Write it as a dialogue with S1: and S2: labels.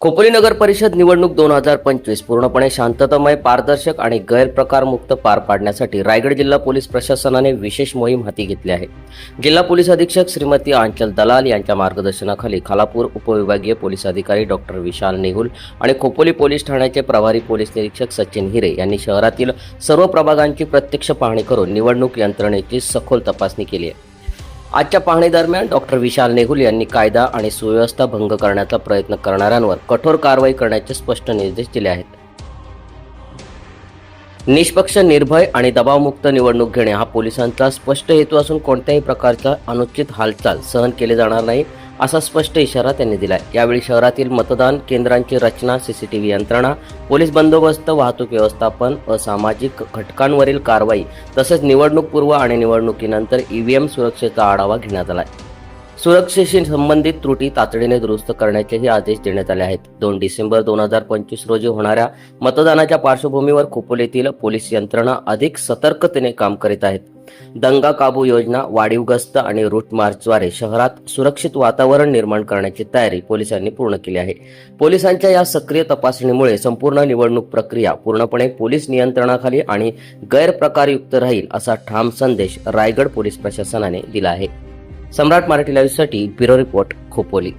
S1: खोपोली नगर परिषद निवडणूक दोन हजार पंचवीस पूर्णपणे शांततामय पारदर्शक आणि गैरप्रकारमुक्त पार पाडण्यासाठी रायगड जिल्हा पोलीस प्रशासनाने विशेष मोहीम हाती घेतली आहे. जिल्हा पोलीस अधीक्षक श्रीमती आंचल दलाल यांच्या मार्गदर्शनाखाली खालापूर उपविभागीय पोलीस अधिकारी डॉक्टर विशाल नेहुल आणि खोपोली पोलीस ठाण्याचे प्रभारी पोलीस निरीक्षक सचिन हिरे यांनी शहरातील सर्व प्रभागांची प्रत्यक्ष पाहणी करून निवडणूक यंत्रणेची सखोल तपासणी केली आहे. आजच्या पाहणीदरम्यान डॉक्टर विशाल नेहुल यांनी कायदा आणि सुव्यवस्था भंग करण्याचा प्रयत्न करणाऱ्यांवर कठोर कारवाई करण्याचे स्पष्ट निर्देश दिले आहेत. निष्पक्ष निर्भय आणि दबावमुक्त निवडणूक घेणे हा पोलिसांचा स्पष्ट हेतू असून कोणत्याही प्रकारचा अनुचित हालचाल सहन केले जाणार नाही. असा स्पष्ट इशारा त्यांनी दिला यावेळी शहरातील मतदान केंद्रांची रचना सीसीटीव्ही यंत्रणा पोलीस बंदोबस्त वाहतूक व्यवस्थापन असामाजिक घटकांवरील कारवाई तसेच निवडणूकपूर्व आणि निवडणुकीनंतर ईव्हीएम सुरक्षेचा आढावा घेण्यात आला सुरक्षेशी संबंधित त्रुटी तातडीने दुरुस्त करण्याचेही आदेश देण्यात आले आहेत. दोन डिसेंबर दोन हजार पंचवीस रोजी होणाऱ्या मतदानाच्या पार्श्वभूमीवर खोपोलीतील पोलीस यंत्रणा अधिक सतर्कतेने काम करीत आहेत. दंगा काबू योजना वाढीव गस्त आणि रूट मार्चद्वारे शहरात सुरक्षित वातावरण निर्माण करण्याची तयारी पोलिसांनी पूर्ण केली आहे. पोलिसांच्या या सक्रिय तपासणीमुळे संपूर्ण निवडणूक प्रक्रिया पूर्णपणे पोलीस नियंत्रणाखाली आणि गैरप्रकारयुक्त राहील असा ठाम संदेश रायगड पोलीस प्रशासनाने दिला आहे. सम्राट मराठी लाईव्हसाठी ब्युरो रिपोर्ट खोपोली.